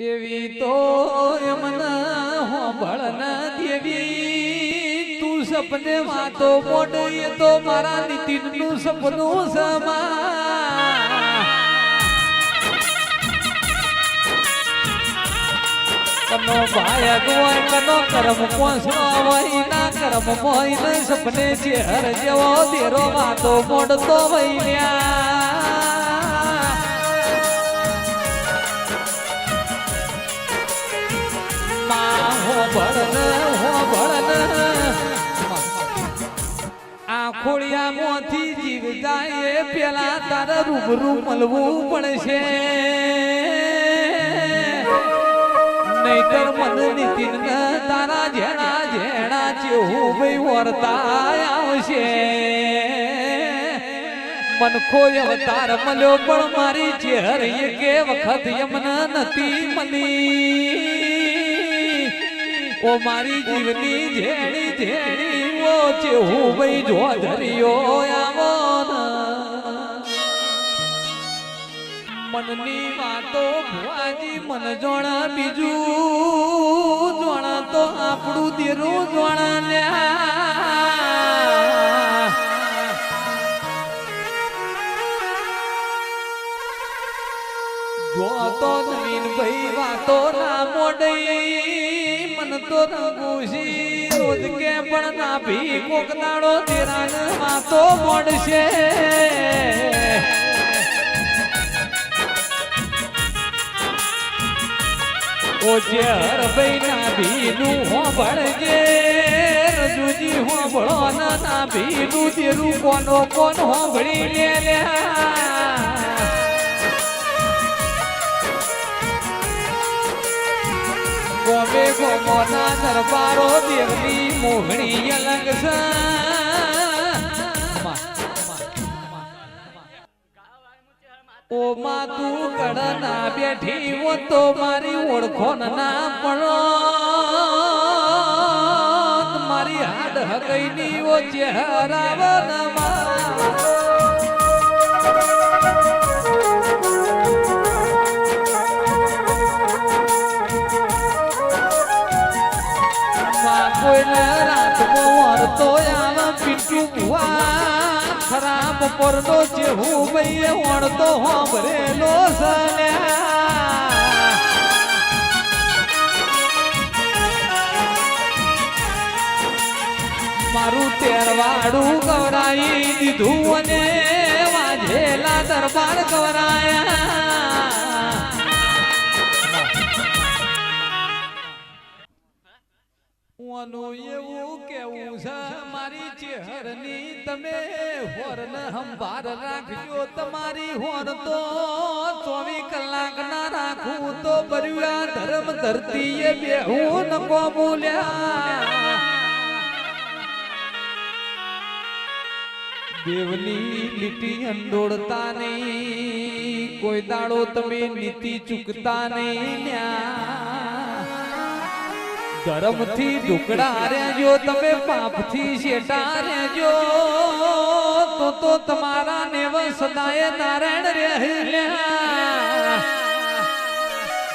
એવી તો એમને હોંભળ ના દેવી. તું સપને માં તો એ તો મારા નીતિનનું સપનું સમા. કનો ભાય હોય કનો કરમ પોસણો વહી, ના કરમ મોય ને સપને જે હર જેવો દેરો વાતો મોડતો વૈલ્યા ભળન, હો ભળન. આ મોથી જીવ જાય એ પેલા તારા રૂબરૂ મળવું પડશે. નહીતર મન નીતિન તારા જેણા જેણા ચેવું ભાઈ વરતા આવશે. મન ખોય અવતાર મળ્યો પણ મારી ચેહર કે વખત યમના નથી મળી ઓ મારી જીવની જેણી જેણી ઓ હું ભાઈ જો ધર્યો આવો મનની વાતો ભુવાજી મન જોણા બીજું, જોણા તો આપણું દેરું જોણા લ્યા. જો તો નવીન ભાઈ વાતો ના મોડઈ. તો રંગુશી રોજ કે પણ ના ભી કોક દાડો તેરાન તો મોડશે. ઓ જે હર ભાઈ નાભી ભીનું હોંભળજે, રજુજી હોંભળો ના ના ભીનું તેરું કોનો કોન હોંભળી લે લ્યા. ગોમોના દરબારો દેવની મોહણી અલંગ ઓ માં તું કડના બેઠી હો તો મારી ઓળખો ના પડો. મારી હાડ હકઈની ઓ ચહેરા વનમાં કોઈને રાતનો વળતો આવા પીટું ભુવા ખરાબ પરનો છે હું ભાઈ વણતો હોંભરેલો સને. મારું તેરવાડું ગવરાઈ દીધું અને વાજેલા દરબાર ગવરાયા. ઓનું એવું કેવું છે મારી ચેહરની તમે હોરન સંભાર રાખજો તમારી હોર તો ચોવીસ કલાક ના રાખું તો બર્યા ધર્મ ધરતીએ બેહું નકો બોલ્યા. દેવની લીટી અંડોળતા નહીં કોઈ દાડો તમે નીતિ ચૂકતા નહીં ન્યા. ધર્મથી ઢુકડા રેજો તમે પાપથી શેટા રેજો તો તો તમારા નેવ સદાય નારાયણ રહ્યા